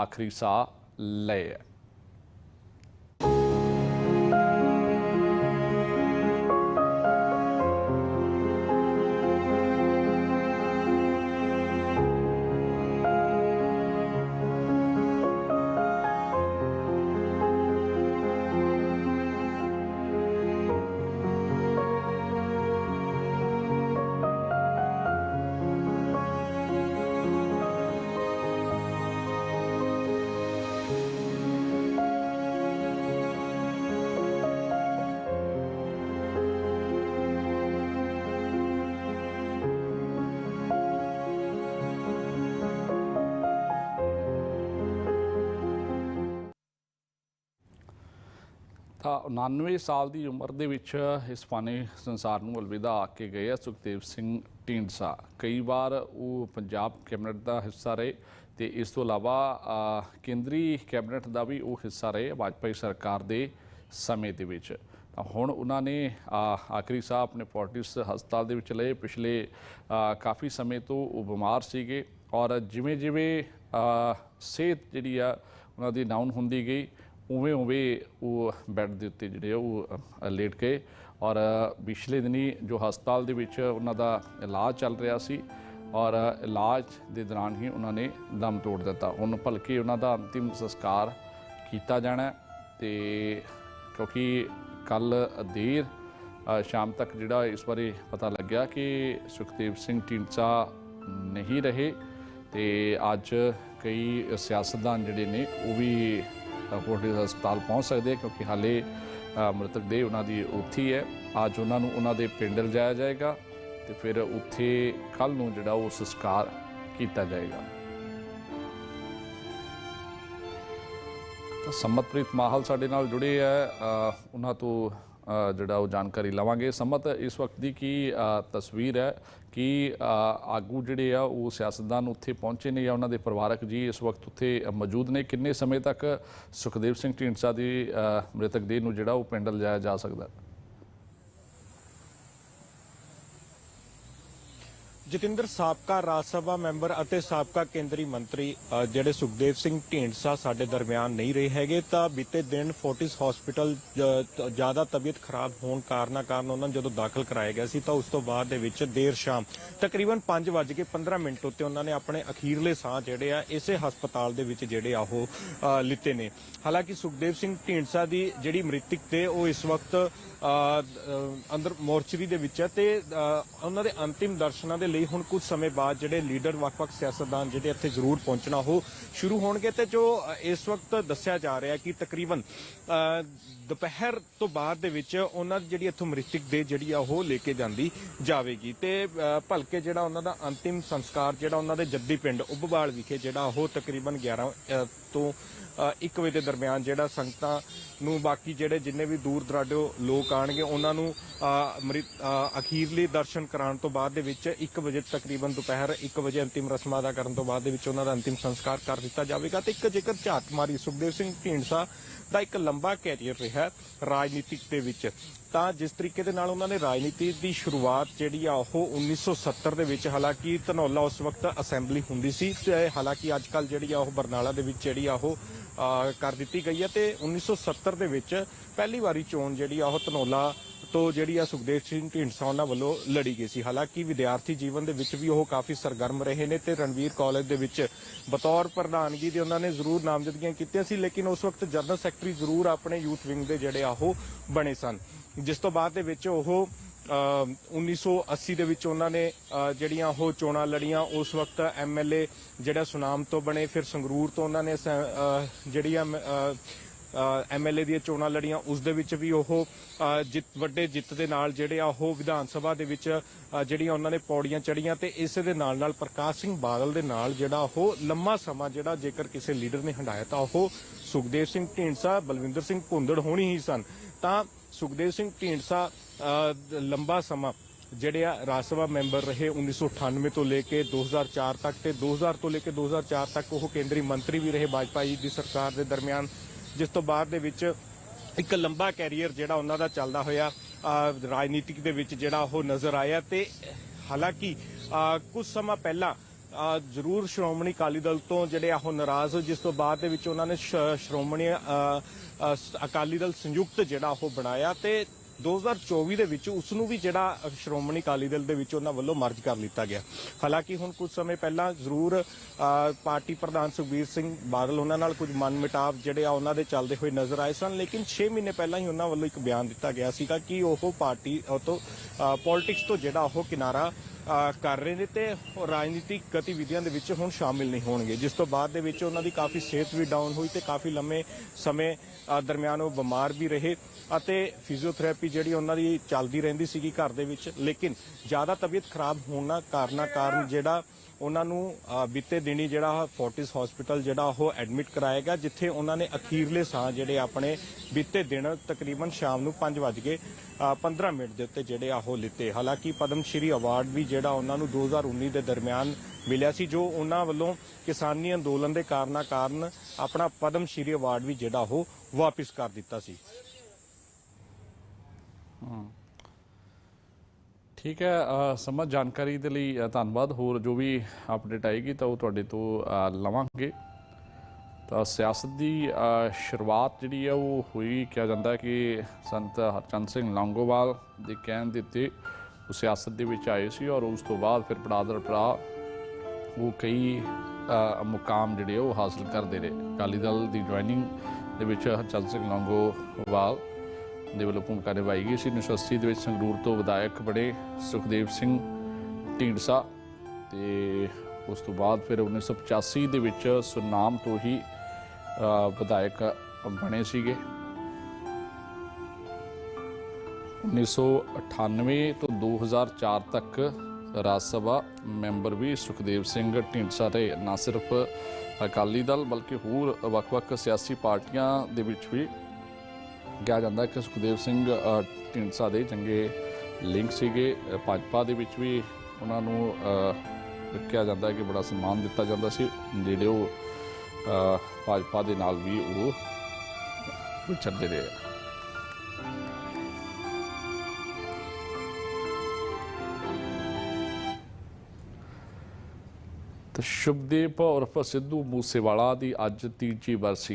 ਆਖਰੀ ਸਾਹ ਲਏ ਹੈ 99 ਸਾਲ ਦੀ ਉਮਰ ਦੇ ਵਿੱਚ ਇਸ ਫਾਨੇ ਸੰਸਾਰ ਨੂੰ ਅਲਵਿਦਾ ਆ ਕੇ ਗਏ ਆ ਸੁਖਦੇਵ ਸਿੰਘ ਢੀਂਡਸਾ। ਕਈ ਵਾਰ ਉਹ ਪੰਜਾਬ ਕੈਬਨਿਟ ਦਾ ਹਿੱਸਾ ਰਹੇ ਤੇ ਇਸ ਤੋਂ ਇਲਾਵਾ ਕੇਂਦਰੀ ਕੈਬਨਿਟ ਦਾ ਵੀ ਉਹ ਹਿੱਸਾ ਰਹੇ ਵਾਜਪਾਈ ਸਰਕਾਰ ਦੇ ਸਮੇਂ ਦੇ ਵਿੱਚ। ਤਾਂ ਹੁਣ ਉਹਨਾਂ ਨੇ ਆਖਰੀ ਸਾਹ ਆਪਣੇ ਫੋਰਟਿਸ ਹਸਪਤਾਲ ਦੇ ਵਿੱਚ ਲਏ। ਪਿਛਲੇ ਕਾਫੀ ਸਮੇਂ ਤੋਂ ਉਹ ਬਿਮਾਰ ਸੀਗੇ ਔਰ ਜਿਵੇਂ ਜਿਵੇਂ ਸਿਹਤ ਜਿਹੜੀ ਆ ਉਹਨਾਂ ਦੀ ਡਾਊਨ ਹੁੰਦੀ ਗਈ ਉਵੇਂ ਉਵੇਂ ਉਹ ਬੈੱਡ ਦੇ ਉੱਤੇ ਜਿਹੜੇ ਆ ਉਹ ਲੇਟ ਗਏ ਔਰ ਪਿਛਲੇ ਦਿਨੀ ਜੋ ਹਸਪਤਾਲ ਦੇ ਵਿੱਚ ਉਹਨਾਂ ਦਾ ਇਲਾਜ ਚੱਲ ਰਿਹਾ ਸੀ ਔਰ ਇਲਾਜ ਦੇ ਦੌਰਾਨ ਹੀ ਉਹਨਾਂ ਨੇ ਦਮ ਤੋੜ ਦਿੱਤਾ। ਹੁਣ ਭਲਕੇ ਉਹਨਾਂ ਦਾ ਅੰਤਿਮ ਸੰਸਕਾਰ ਕੀਤਾ ਜਾਣਾ ਹੈ ਤੇ ਕਿਉਂਕਿ ਕੱਲ ਦੇਰ ਸ਼ਾਮ ਤੱਕ ਜਿਹੜਾ ਇਸ ਬਾਰੇ ਪਤਾ ਲੱਗਿਆ ਕਿ ਸੁਖਦੇਵ ਸਿੰਘ ਢੀਂਡਸਾ ਨਹੀਂ ਰਹੇ ਤੇ ਅੱਜ ਕਈ ਸਿਆਸਤਦਾਨ ਜਿਹੜੇ ਨੇ ਉਹ ਵੀ ਫੋਰਟਿਸ ਹਸਪਤਾਲ ਪਹੁੰਚ ਸਕਦੇ ਕਿਉਂਕਿ ਹਾਲੇ ਅ, ਮ੍ਰਿਤਕ ਦੇਹ ਉਹਨਾਂ ਦੀ ਉੱਥੀ ਹੈ ਅੱਜ ਉਹਨਾਂ ਨੂੰ ਉਹਨਾਂ ਦੇ ਪਿੰਡ ਲਿਜਾਇਆ ਜਾਏਗਾ ਤੇ ਫਿਰ ਉੱਥੇ ਕੱਲ ਨੂੰ ਜਿਹੜਾ ਉਹ ਸੰਸਕਾਰ ਕੀਤਾ ਜਾਏਗਾ। ਤਾਂ ਸੰਮਤਪ੍ਰੀਤ ਮਾਹਲ ਸਾਡੇ ਨਾਲ ਜੁੜੇ ਆ। ਉਹਨਾਂ ਤੋਂ ਜਿਹੜਾ ਉਹ ਜਾਣਕਾਰੀ ਲਵਾਂਗੇ ਸੰਮਤ ਇਸ ਵਕਤ ਦੀ ਕੀ ਤਸਵੀਰ ਹੈ ਕਿ ਆਗੂ ਜਿਹੜੇ ਆ ਉਹ ਸਿਆਸਤਦਾਨ ਉੱਥੇ ਪਹੁੰਚੇ ਨੇ ਜਾਂ ਉਹਨਾਂ ਦੇ ਪਰਿਵਾਰਕ ਜੀ ਇਸ ਵਕਤ ਉੱਥੇ ਮੌਜੂਦ ਨੇ ਕਿੰਨੇ ਸਮੇਂ ਤੱਕ ਸੁਖਦੇਵ ਸਿੰਘ ਢੀਂਡਸਾ ਦੀ ਅ, ਮ੍ਰਿਤਕ ਦੇਹ ਨੂੰ ਜਿਹੜਾ ਉਹ ਪਿੰਡ ਲਿਜਾਇਆ ਜਾ ਸਕਦਾ ਹੈ? ਜਤਿੰਦਰ, ਸਾਬਕਾ ਰਾਜ ਸਭਾ ਮੈਂਬਰ ਅਤੇ ਸਾਬਕਾ ਕੇਂਦਰੀ ਮੰਤਰੀ ਜਿਹੜੇ ਸੁਖਦੇਵ ਸਿੰਘ ਢੀਂਡਸਾ ਸਾਡੇ ਦਰਮਿਆਨ ਨਹੀਂ ਰਹੇ ਹੈਗੇ, ਤਾਂ ਬੀਤੇ ਦਿਨ ਫੋਰਟਿਸ ਹਸਪੀਟਲ ਜ਼ਿਆਦਾ ਤਬੀਅਤ ਖਰਾਬ ਹੋਣ ਕਾਰਨਾਂ ਕਾਰਨ ਉਹਨਾਂ ਨੂੰ ਜਦੋਂ ਦਾਖਲ ਕਰਾਇਆ ਗਿਆ ਸੀ, ਤਾਂ ਉਸ ਤੋਂ ਬਾਅਦ ਦੇ ਵਿੱਚ ਦੇਰ ਸ਼ਾਮ ਤਕਰੀਬਨ 5:15 ਮਿੰਟ ਉੱਤੇ ਉਹਨਾਂ ਨੇ ਆਪਣੇ ਅਖੀਰਲੇ ਸਾਹ ਜਿਹੜੇ ਆ, ਇਸੇ ਹਸਪਤਾਲ ਦੇ ਵਿੱਚ ਜਿਹੜੇ ਆ ਉਹ ਲਿੱਤੇ ਨੇ। ਹਾਲਾਂਕਿ ਸੁਖਦੇਵ ਸਿੰਘ ਢੀਂਡਸਾ ਦੀ ਜਿਹੜੀ ਮ੍ਰਿਤਕ ਤੇ ਉਹ ਇਸ ਵਕਤ ਅੰਦਰ ਮੋਰਚਰੀ ਦੇ ਵਿੱਚ ਹੈ ਤੇ ਉਹਨਾਂ ਦੇ ਅੰਤਿਮ ਦਰਸ਼ਨਾਂ ਦੇ ਲਈ ਹੁਣ ਕੁਝ ਸਮੇਂ ਬਾਅਦ ਜਿਹੜੇ ਲੀਡਰ ਵੱਖ-ਵੱਖ ਸਿਆਸਤਦਾਨ ਜਿਹੜੇ ਇੱਥੇ ਜ਼ਰੂਰ ਪਹੁੰਚਣਾ ਉਹ ਸ਼ੁਰੂ ਹੋਣਗੇ ਤੇ ਜੋ ਇਸ ਵਕਤ ਦੱਸਿਆ ਜਾ ਰਿਹਾ ਕਿ ਤਕਰੀਬਨ ਅ, ਦੁਪਹਿਰ ਤੋਂ ਬਾਅਦ ਦੇ ਵਿੱਚ ਉਹਨਾਂ ਦੀ ਜਿਹੜੀ ਇੱਥੋਂ ਮ੍ਰਿਤਕ ਦੇ ਜਿਹੜੀ ਆ ਉਹ ਲੈ ਕੇ ਜਾਂਦੀ ਜਾਵੇਗੀ ਤੇ ਭਲਕੇ ਜਿਹੜਾ ਉਹਨਾਂ ਦਾ ਅੰਤਿਮ ਸੰਸਕਾਰ ਜਿਹੜਾ ਉਹਨਾਂ ਦੇ ਜੱਦੀ ਪਿੰਡ ਉੱਭਵਾਲ ਵਿਖੇ ਜਿਹੜਾ ਉਹ ਤਕਰੀਬਨ 11 ਤੋਂ 1 ਵਜੇ ਦੇ ਦਰਮਿਆਨ ਜਿਹੜਾ ਸੰਗਤਾਂ ਨੂੰ ਬਾਕੀ ਜਿਹੜੇ ਜਿੰਨੇ ਵੀ ਦੂਰ ਦਰਾਡੋ ਲੋਕ ਆਣਗੇ ਉਹਨਾਂ ਨੂੰ ਅਖੀਰਲੇ ਦਰਸ਼ਨ ਕਰਾਉਣ ਤੋਂ ਬਾਅਦ ਦੇ ਵਿੱਚ 1 ਵਜੇ ਤਕਰੀਬਨ ਦੁਪਹਿਰ 1 ਵਜੇ ਅੰਤਿਮ ਰਸਮਾਂ ਅਦਾ ਕਰਨ ਤੋਂ ਬਾਅਦ ਦੇ ਵਿੱਚ ਉਹਨਾਂ ਦਾ ਅੰਤਿਮ ਸੰਸਕਾਰ ਕਰ ਦਿੱਤਾ ਜਾਵੇਗਾ। ਤੇ ਇੱਕ ਜੇਕਰ ਝਾਤ ਮਾਰੀ ਸੁਖਦੇਵ ਸਿੰਘ ਢੀਂਡਸਾ ਦਾ ਇੱਕ ਲੰਬਾ ਕੈਰੀਅਰ ਰਿਹਾ ਰਾਜਨੀਤਿਕ ਦੇ ਵਿੱਚ ਤਾਂ ਜਿਸ ਤਰੀਕੇ ਦੇ ਨਾਲ ਉਹਨਾਂ ਨੇ ਰਾਜਨੀਤੀ ਦੀ ਸ਼ੁਰੂਆਤ ਜਿਹੜੀ ਆ ਉਹ 1970 ਦੇ ਵਿੱਚ, ਹਾਲਾਂਕਿ ਧਨੌਲਾ ਉਸ ਵਕਤ ਅਸੈਂਬਲੀ ਹੁੰਦੀ ਸੀ ਤੇ ਹਾਲਾਂਕਿ ਅੱਜ ਕੱਲ ਜਿਹੜੀ ਆ ਉਹ ਬਰਨਾਲਾ ਦੇ ਵਿੱਚ ਜਿਹੜੀ ਆ ਉਹ ਕਰ ਦਿੱਤੀ ਗਈ ਹੈ ਤੇ 1970 ਦੇ ਵਿੱਚ ਪਹਿਲੀ ਵਾਰੀ ਚੋਣ ਜਿਹੜੀ ਆ ਉਹ ਧਨੌਲਾ ਤੋਂ ਜਿਹੜੀ ਆ ਸੁਖਦੇਵ ਸਿੰਘ ਢੀਂਡਸਾ ਉਹਨਾਂ ਵੱਲੋਂ ਲੜੀ ਗਈ ਸੀ। ਹਾਲਾਂਕਿ ਵਿਦਿਆਰਥੀ ਜੀਵਨ ਦੇ ਵਿੱਚ ਵੀ ਉਹ ਕਾਫੀ ਸਰਗਰਮ ਰਹੇ ਨੇ ਤੇ ਰਣਵੀਰ ਕਾਲਜ ਦੇ ਵਿੱਚ ਬਤੌਰ ਪ੍ਰਧਾਨਗੀ ਦੇ ਉਹਨਾਂ ਨੇ ਜ਼ਰੂਰ ਨਾਮਜ਼ਦਗੀਆਂ ਕੀਤੀਆਂ ਸੀ ਲੇਕਿਨ ਉਸ ਵਕਤ ਜਨਰਲ ਸੈਕਟਰੀ ਜ਼ਰੂਰ ਆਪਣੇ ਯੂਥ ਵਿੰਗ ਦੇ ਜਿਹੜੇ ਆ ਉਹ ਬਣੇ ਸਨ। ਜਿਸ ਤੋਂ ਬਾਅਦ ਦੇ ਵਿੱਚ ਉਹ ਅ, 1980 ਦੇ ਵਿੱਚ ਉਹਨਾਂ ਨੇ ਜਿਹੜੀਆਂ ਉਹ ਚੋਣਾਂ ਲੜੀਆਂ ਉਸ ਵਕਤ ਐਮਐਲਏ ਜਿਹੜਾ ਸੁਨਾਮ ਤੋਂ ਬਣੇ ਫਿਰ ਸੰਗਰੂਰ ਤੋਂ ਉਹਨਾਂ ਨੇ ਜਿਹੜੀਆਂ ਐਮਐਲਏ ਦੀਆਂ ਚੋਣਾਂ ਲੜੀਆਂ ਉਸ ਦੇ ਵਿੱਚ ਵੀ ਉਹ ਜਿੱਤ ਵੱਡੇ ਜਿੱਤ ਦੇ ਨਾਲ ਜਿਹੜੇ ਆ ਉਹ ਵਿਧਾਨ ਸਭਾ ਦੇ ਵਿੱਚ ਜਿਹੜੀਆਂ ਉਹਨਾਂ ਨੇ ਪੌੜੀਆਂ ਚੜੀਆਂ ਤੇ ਇਸੇ ਦੇ ਨਾਲ ਨਾਲ ਪ੍ਰਕਾਸ਼ ਸਿੰਘ ਬਾਦਲ ਦੇ ਨਾਲ ਜਿਹੜਾ ਉਹ ਲੰਮਾ ਸਮਾਂ ਜਿਹੜਾ ਜੇਕਰ ਕਿਸੇ ਲੀਡਰ ਨੇ ਹੰਡਾਇਆ ਤਾਂ ਉਹ ਸੁਖਦੇਵ ਸਿੰਘ ਢੀਂਡਸਾ ਬਲਵਿੰਦਰ ਸਿੰਘ ਭੁੰਦੜ ਹੋਣੀ ਹੀ ਸਨ। ਤਾਂ ਸੁਖਦੇਵ ਸਿੰਘ ਢੀਂਡਸਾ ਅ, ਲੰਬਾ ਸਮਾਂ ਜਿਹੜੇ ਆ ਰਾਜ ਸਭਾ ਮੈਂਬਰ ਰਹੇ 1998 ਤੋਂ ਲੈ ਕੇ 2004 ਤੱਕ ਤੇ 2000 ਤੋਂ ਲੈ ਕੇ 2004 ਤੱਕ ਉਹ ਕੇਂਦਰੀ ਮੰਤਰੀ ਵੀ ਰਹੇ ਵਾਜਪਾਈ ਦੀ ਸਰਕਾਰ ਦੇ ਦਰਮਿਆਨ। ਜਿਸ ਤੋਂ ਬਾਅਦ ਦੇ ਵਿੱਚ ਇੱਕ ਲੰਬਾ ਕੈਰੀਅਰ ਜਿਹੜਾ ਉਹਨਾਂ ਦਾ ਚੱਲਦਾ ਹੋਇਆ ਰਾਜਨੀਤਿਕ ਦੇ ਵਿੱਚ ਜਿਹੜਾ ਉਹ ਨਜ਼ਰ ਆਇਆ ਤੇ ਹਾਲਾਂਕਿ ਅ, ਕੁਝ ਸਮਾਂ ਪਹਿਲਾਂ ਜ਼ਰੂਰ ਸ਼੍ਰੋਮਣੀ ਅਕਾਲੀ ਦਲ ਤੋਂ ਜਿਹੜੇ ਆ ਉਹ ਨਾਰਾਜ਼ ਹੋਏ ਜਿਸ ਤੋਂ ਬਾਅਦ ਦੇ ਵਿੱਚ ਉਹਨਾਂ ਨੇ ਸ਼- ਸ਼੍ਰੋਮਣੀ ਅਕਾਲੀ ਦਲ ਸੰਯੁਕਤ ਜਿਹੜਾ ਉਹ ਬਣਾਇਆ ਤੇ 2024 ਦੇ ਵਿੱਚ ਉਸ ਨੂੰ ਵੀ ਜਿਹੜਾ ਸ਼੍ਰੋਮਣੀ ਅਕਾਲੀ ਦਲ ਦੇ ਵਿੱਚ ਉਹਨਾਂ ਵੱਲੋਂ ਮਰਜ ਕਰ ਲਿੱਤਾ ਗਿਆ। ਹਾਲਾਂਕਿ ਹੁਣ ਕੁਝ ਸਮੇਂ ਪਹਿਲਾਂ ਜ਼ਰੂਰ ਪਾਰਟੀ ਪ੍ਰਧਾਨ ਸੁਖਬੀਰ ਸਿੰਘ ਬਾਦਲ ਉਹਨਾਂ ਨਾਲ ਕੁਝ ਮਨਮਿਟਾਵ ਜਿਹੜੇ ਆ ਉਹਨਾਂ ਦੇ ਚੱਲਦੇ ਹੋਏ ਨਜ਼ਰ ਆਏ ਸਨ, ਲੇਕਿਨ 6 ਮਹੀਨੇ ਪਹਿਲਾਂ ਹੀ ਉਹਨਾਂ ਵੱਲੋਂ ਇੱਕ ਬਿਆਨ ਦਿੱਤਾ ਗਿਆ ਸੀਗਾ ਕਿ ਉਹ ਪਾਰਟੀ, ਉਹ ਤੋਂ ਪੋਲਿਟਿਕਸ ਤੋਂ ਜਿਹੜਾ ਉਹ ਕਿਨਾਰਾ ਕਰ ਰਹੇ ਨੇ ਤੇ ਉਹ ਰਾਜਨੀਤਿਕ ਗਤੀਵਿਧੀਆਂ ਦੇ ਵਿੱਚ ਹੁਣ ਸ਼ਾਮਿਲ ਨਹੀਂ ਹੋਣਗੇ। ਜਿਸ ਤੋਂ ਬਾਅਦ ਦੇ ਵਿੱਚ ਉਹਨਾਂ ਦੀ ਕਾਫੀ ਸਿਹਤ ਵੀ ਡਾਊਨ ਹੋਈ ਤੇ ਕਾਫੀ ਲੰਮੇ ਸਮੇਂ ਦਰਮਿਆਨ ਉਹ ਬਿਮਾਰ ਵੀ ਰਹੇ ਅਤੇ ਫਿਜ਼ੀਓਥੈਰੇਪੀ ਜਿਹੜੀ ਉਹਨਾਂ ਦੀ ਚੱਲਦੀ ਰਹਿੰਦੀ ਸੀਗੀ ਘਰ ਦੇ ਵਿੱਚ ਲੇਕਿਨ ਜ਼ਿਆਦਾ ਤਬੀਅਤ ਖਰਾਬ ਹੋਣ ਦਾ ਕਾਰਨਾ ਕਾਰਨ ਜਿਹੜਾ ਉਹਨਾਂ ਨੂੰ ਅ, ਬੀਤੇ ਦਿਨੀ ਜਿਹੜਾ ਫੋਰਟਿਸ ਹਸਪੀਟਲ ਜਿਹੜਾ ਉਹ ਐਡਮਿਟ ਕਰਾਇਆ ਗਿਆ ਜਿੱਥੇ ਉਹਨਾਂ ਨੇ ਅਖੀਰਲੇ ਸਾਹ ਜਿਹੜੇ ਆਪਣੇ ਬੀਤੇ ਦਿਨ ਤਕਰੀਬਨ ਸ਼ਾਮ ਨੂੰ 5 ਵਜੇ 15 ਮਿੰਟ ਦੇ ਉੱਤੇ ਜਿਹੜੇ ਆ ਉਹ ਲਿੱਤੇ। ਹਾਲਾਂਕਿ ਪਦਮ ਸ਼੍ਰੀ ਅਵਾਰਡ ਵੀ ਜਿਹੜਾ ਉਹਨਾਂ ਨੂੰ 2019 ਦੇ ਦਰਮਿਆਨ ਮਿਲਿਆ ਸੀ ਜੋ ਉਹਨਾਂ ਵੱਲੋਂ ਕਿਸਾਨੀ ਅੰਦੋਲਨ ਦੇ ਕਾਰਨਾਂ ਕਾਰਨ ਆਪਣਾ ਪਦਮ ਸ਼੍ਰੀ ਅਵਾਰਡ ਵੀ ਜਿਹੜਾ ਉਹ ਵਾਪਿਸ ਕਰ ਦਿੱਤਾ ਸੀ। ਠੀਕ ਹੈ ਅ, ਸਮਝ ਜਾਣਕਾਰੀ ਦੇ ਲਈ ਧੰਨਵਾਦ। ਹੋਰ ਜੋ ਵੀ ਅਪਡੇਟ ਆਏਗੀ ਤਾਂ ਉਹ ਤੁਹਾਡੇ ਤੋਂ ਲਵਾਂਗੇ। ਤਾਂ ਸਿਆਸਤ ਦੀ ਸ਼ੁਰੂਆਤ ਜਿਹੜੀ ਹੈ ਉਹ ਹੋਈ, ਕਿਹਾ ਜਾਂਦਾ ਕਿ ਸੰਤ ਹਰਚੰਦ ਸਿੰਘ ਲੌਂਗੋਵਾਲ ਦੇ ਕਹਿਣ ਦੇ ਉੱਤੇ ਉਹ ਸਿਆਸਤ ਦੇ ਵਿੱਚ ਆਏ ਸੀ ਔਰ ਉਸ ਤੋਂ ਬਾਅਦ ਫਿਰ ਪੜਾਦਰ ਪੜਾ ਉਹ ਕਈ ਮੁਕਾਮ ਜਿਹੜੇ ਉਹ ਹਾਸਲ ਕਰਦੇ ਰਹੇ। ਅਕਾਲੀ ਦਲ ਦੀ ਜੁਆਇਨਿੰਗ ਦੇ ਵਿੱਚ ਹਰਚੰਦ ਸਿੰਘ ਲੌਂਗੋਵਾਲ ਦੇ ਵੱਲੋਂ ਭੂਮਿਕਾ ਨਿਭਾਈ ਗਈ ਸੀ। ਯੂਨੀਵਰਸਿਟੀ ਦੇ ਵਿੱਚ ਸੰਗਰੂਰ ਤੋਂ ਵਿਧਾਇਕ ਬਣੇ ਸੁਖਦੇਵ ਸਿੰਘ ਢੀਂਡਸਾ ਤੇ ਉਸ ਤੋਂ ਬਾਅਦ ਫਿਰ 1985 ਦੇ ਵਿੱਚ ਸੁਨਾਮ ਤੋਂ ਹੀ ਵਿਧਾਇਕ ਬਣੇ ਸੀਗੇ। 1998 ਤੋਂ 2004 ਤੱਕ ਰਾਜ ਸਭਾ ਮੈਂਬਰ ਵੀ ਸੁਖਦੇਵ ਸਿੰਘ ਢੀਂਡਸਾ ਰਹੇ ਨਾ ਸਿਰਫ ਅਕਾਲੀ ਦਲ ਬਲਕਿ ਹੋਰ ਵੱਖ-ਵੱਖ ਸਿਆਸੀ ਪਾਰਟੀਆਂ ਦੇ ਵਿੱਚ ਵੀ ਕਿਹਾ ਜਾਂਦਾ ਕਿ ਸੁਖਦੇਵ ਸਿੰਘ ਅ, ਢੀਂਡਸਾ ਦੇ ਚੰਗੇ ਲਿੰਕ ਸੀਗੇ। ਭਾਜਪਾ ਦੇ ਵਿੱਚ ਵੀ ਉਹਨਾਂ ਨੂੰ ਕਿਹਾ ਜਾਂਦਾ ਕਿ ਬੜਾ ਸਨਮਾਨ ਦਿੱਤਾ ਜਾਂਦਾ ਸੀ। ਜਿਹੜੇ ਉਹ ਭਾਜਪਾ ਦੇ ਨਾਲ ਵੀ ਉਹ ਵਿਚਰਦੇ ਰਹੇ ਤੇ ਸ਼ੁਭਦੀਪ ਉਰਫ ਸਿੱਧੂ ਮੂਸੇਵਾਲਾ ਦੀ ਅੱਜ ਤੀਜੀ ਵਰਸੀ ਹੈ